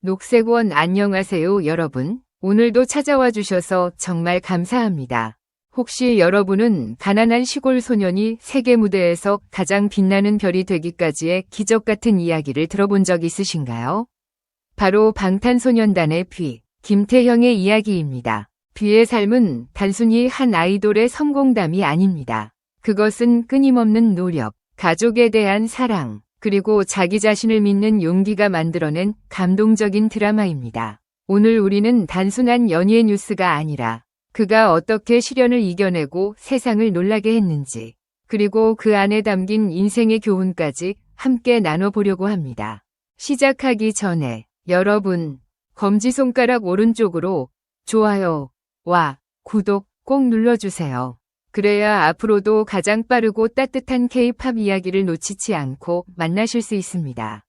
녹색원 안녕하세요 여러분. 오늘도 찾아와 주셔서 정말 감사합니다. 혹시 여러분은 가난한 시골 소년이 세계 무대에서 가장 빛나는 별이 되기까지의 기적 같은 이야기를 들어본 적 있으신가요? 바로 방탄소년단의 뷔, 김태형의 이야기입니다. 뷔의 삶은 단순히 한 아이돌의 성공담이 아닙니다. 그것은 끊임없는 노력, 가족에 대한 사랑, 그리고 자기 자신을 믿는 용기가 만들어낸 감동적인 드라마입니다. 오늘 우리는 단순한 연예 뉴스가 아니라 그가 어떻게 시련을 이겨내고 세상을 놀라게 했는지, 그리고 그 안에 담긴 인생의 교훈까지 함께 나눠보려고 합니다. 시작하기 전에 여러분, 검지손가락 오른쪽으로 좋아요와 구독 꼭 눌러주세요. 그래야 앞으로도 가장 빠르고 따뜻한 K-팝 이야기를 놓치지 않고 만나실 수 있습니다.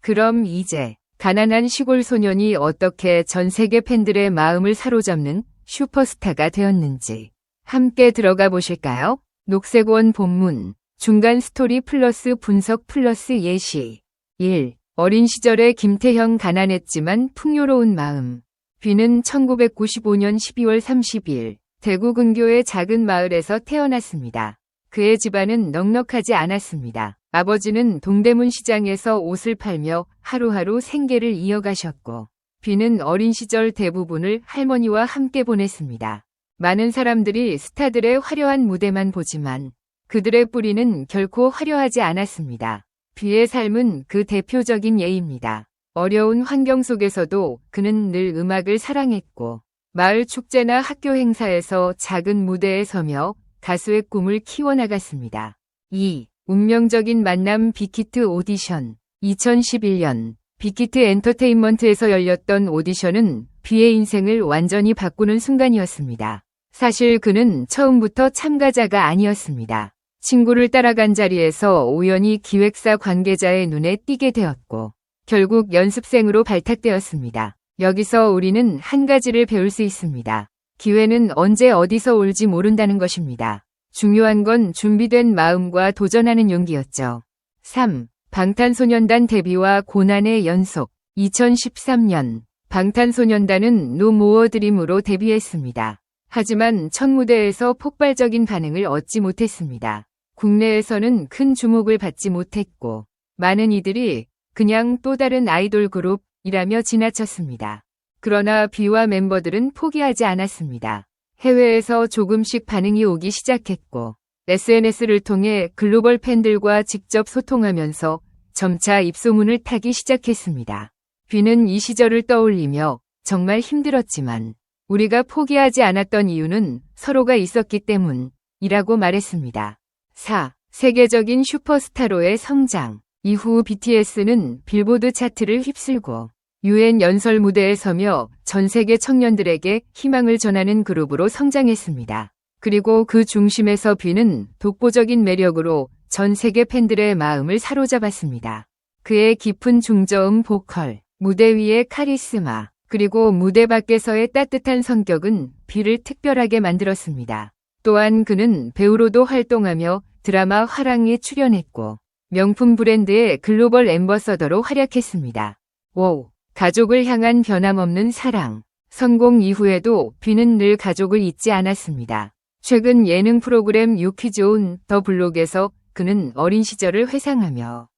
그럼 이제 가난한 시골 소년이 어떻게 전 세계 팬들의 마음을 사로잡는 슈퍼스타가 되었는지 함께 들어가 보실까요? 녹색원 본문 중간 스토리 플러스 분석 플러스 예시 1. 어린 시절에 김태형 가난했지만 풍요로운 마음 비는 1995년 12월 30일 대구 근교의 작은 마을에서 태어났습니다. 그의 집안은 넉넉하지 않았습니다. 아버지는 동대문 시장에서 옷을 팔며 하루하루 생계를 이어가셨고, 비는 어린 시절 대부분을 할머니와 함께 보냈습니다. 많은 사람들이 스타들의 화려한 무대만 보지만 그들의 뿌리는 결코 화려하지 않았습니다. 비의 삶은 그 대표적인 예입니다. 어려운 환경 속에서도 그는 늘 음악을 사랑했고 마을 축제나 학교 행사에서 작은 무대에 서며 가수의 꿈을 키워나갔습니다. 2. 운명적인 만남 빅히트 오디션 2011년 빅히트 엔터테인먼트에서 열렸던 오디션은 비의 인생을 완전히 바꾸는 순간이었습니다. 사실 그는 처음부터 참가자가 아니었습니다. 친구를 따라간 자리에서 우연히 기획사 관계자의 눈에 띄게 되었고 결국 연습생으로 발탁되었습니다. 여기서 우리는 한 가지를 배울 수 있습니다. 기회는 언제 어디서 올지 모른다는 것입니다. 중요한 건 준비된 마음과 도전하는 용기였죠. 3. 방탄소년단 데뷔와 고난의 연속 2013년 방탄소년단은 노 모어 드림으로 데뷔했습니다. 하지만 첫 무대에서 폭발적인 반응을 얻지 못했습니다. 국내에서는 큰 주목을 받지 못했고 많은 이들이 그냥 또 다른 아이돌 그룹 이라며 지나쳤습니다. 그러나 비와 멤버들은 포기하지 않았습니다. 해외에서 조금씩 반응이 오기 시작했고 SNS를 통해 글로벌 팬들과 직접 소통하면서 점차 입소문을 타기 시작했습니다. 비는 이 시절을 떠올리며 정말 힘들었지만 우리가 포기하지 않았던 이유는 서로가 있었기 때문이라고 말했습니다. 4. 세계적인 슈퍼스타로의 성장 이후 BTS는 빌보드 차트를 휩쓸고 유엔 연설 무대에 서며 전 세계 청년들에게 희망을 전하는 그룹으로 성장했습니다. 그리고 그 중심에서 비는 독보적인 매력으로 전 세계 팬들의 마음을 사로잡았습니다. 그의 깊은 중저음 보컬, 무대 위의 카리스마, 그리고 무대 밖에서의 따뜻한 성격은 비를 특별하게 만들었습니다. 또한 그는 배우로도 활동하며 드라마 화랑에 출연했고 명품 브랜드의 글로벌 엠버서더로 활약했습니다. 오, 가족을 향한 변함없는 사랑. 성공 이후에도 비는 늘 가족을 잊지 않았습니다. 최근 예능 프로그램 유퀴즈 온 더 블록에서 그는 어린 시절을 회상하며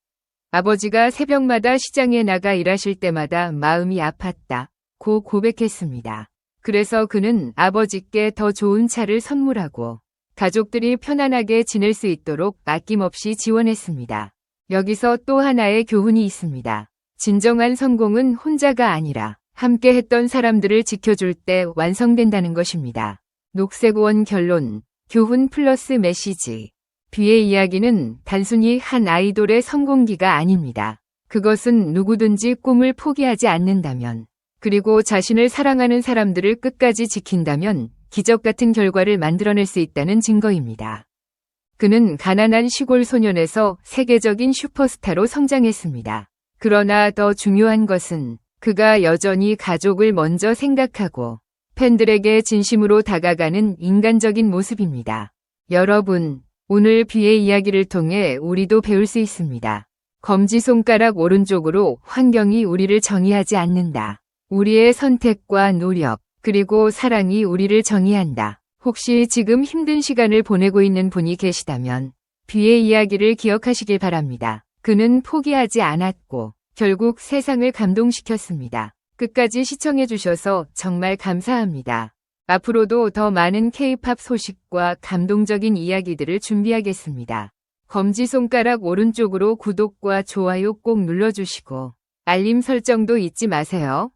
아버지가 새벽마다 시장에 나가 일하실 때마다 마음이 아팠다. 고 고백했습니다. 그래서 그는 아버지께 더 좋은 차를 선물하고 가족들이 편안하게 지낼 수 있도록 아낌없이 지원했습니다. 여기서 또 하나의 교훈이 있습니다. 진정한 성공은 혼자가 아니라 함께 했던 사람들을 지켜줄 때 완성된다는 것입니다. 녹색원 결론, 교훈 플러스 메시지. 뒤의 이야기는 단순히 한 아이돌의 성공기가 아닙니다. 그것은 누구든지 꿈을 포기하지 않는다면, 그리고 자신을 사랑하는 사람들을 끝까지 지킨다면 기적 같은 결과를 만들어낼 수 있다는 증거입니다. 그는 가난한 시골 소년에서 세계적인 슈퍼스타로 성장했습니다. 그러나 더 중요한 것은 그가 여전히 가족을 먼저 생각하고 팬들에게 진심으로 다가가는 인간적인 모습입니다. 여러분, 오늘 비의 이야기를 통해 우리도 배울 수 있습니다. 검지손가락 오른쪽으로 환경이 우리를 정의하지 않는다. 우리의 선택과 노력, 그리고 사랑이 우리를 정의한다. 혹시 지금 힘든 시간을 보내고 있는 분이 계시다면 비의 이야기를 기억하시길 바랍니다. 그는 포기하지 않았고 결국 세상을 감동시켰습니다. 끝까지 시청해주셔서 정말 감사합니다. 앞으로도 더 많은 K-팝 소식과 감동적인 이야기들을 준비하겠습니다. 검지손가락 오른쪽으로 구독과 좋아요 꼭 눌러주시고 알림 설정도 잊지 마세요.